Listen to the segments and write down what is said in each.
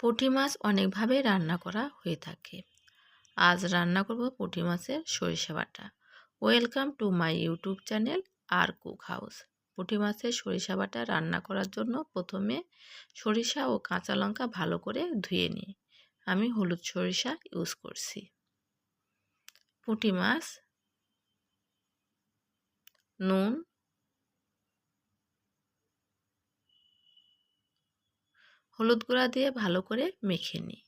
পুঁটি মাছ অনেকভাবে রান্না করা হয়ে থাকে। আজ রান্না করব পুঁটি মাছের সরিষা বাটা। Welcome to my YouTube channel R cook house পুঁটি মাছের সরিষা বাটা রান্না করার জন্য প্রথমে সরিষা ও কাঁচা লঙ্কা ভালো করে ধুয়ে নিই। আমি হলুদ সরিষা ইউজ করছি। পুঁটি মাছ, নুন হলুদ গুঁড়া দিয়ে ভালো করে মেখে নিই।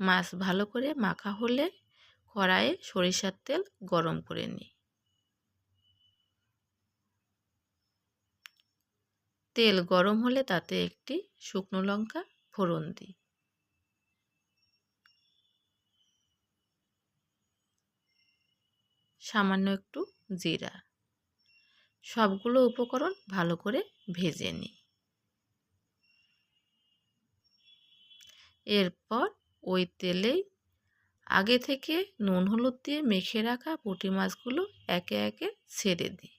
মাছ ভালো করে মাখা হলে কড়াইয়ে সরিষার তেল গরম করে নিই। তেল গরম হলে তাতে একটি শুকনো লঙ্কা ফোড়ন দিই। সামান্য একটু জিরা। সবগুলো উপকরণ ভালো করে ভেজে নিই। এরপর ওই তেলেই আগে থেকে নুন হলুদ দিয়ে মেখে রাখা পুঁটি মাছগুলো একে একে ছেড়ে দিই।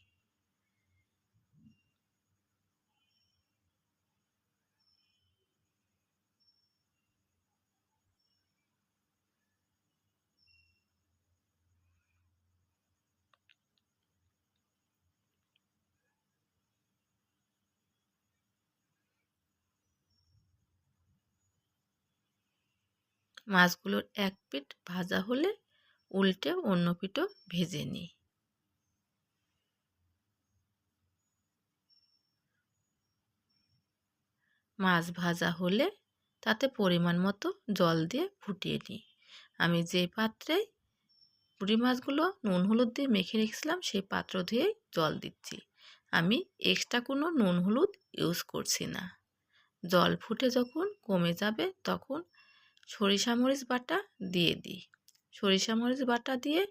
মাছগুলোর এক পিঠ ভাজা হলে উল্টে অন্য পিঠও ভেজে নিই মাছ ভাজা হলে তাতে পরিমাণ মতো জল দিয়ে ফুটিয়ে নিই আমি যে পাত্রে পুঁটি মাছগুলো নুন হলুদ দিয়ে মেখে রেখেছিলাম সেই পাত্র ধুয়েই জল দিচ্ছি। আমি এক্সট্রা কোনো নুন হলুদ ইউজ করছি না। জল ফুটে যখন কমে যাবে তখন সরিষা মরিচ বাটা দিয়ে দিই। সরিষা মরিচ বাটা দিয়ে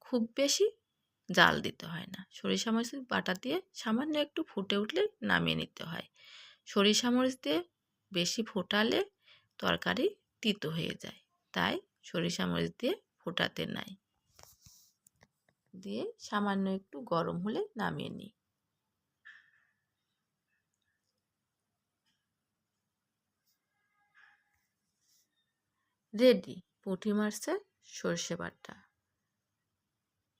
খুব বেশি জাল দিতে হয় না। সরিষা মরিচ বাটা দিয়ে সামান্য একটু ফুটে উঠলে নামিয়ে নিতে হয়। সরিষা মরিচ দিয়ে বেশি ফোটালে তরকারি তিতো হয়ে যায়, তাই সরিষা মরিচ দিয়ে ফোটাতে নাই। দিয়ে সামান্য একটু গরম হলে নামিয়ে নিই। রেডি, পুঁটি মারছে সর্ষে বাটা।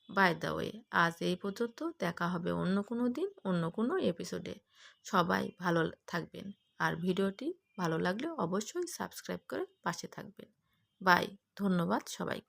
বাই দ্য ওয়ে আজ এই পর্যন্ত দেখা হবে অন্য কোনো দিন, অন্য কোনো এপিসোডে সবাই ভালো থাকবেন। আর ভিডিওটি ভালো লাগলে অবশ্যই সাবস্ক্রাইব করে পাশে থাকবেন। বাই ধন্যবাদ সবাইকে।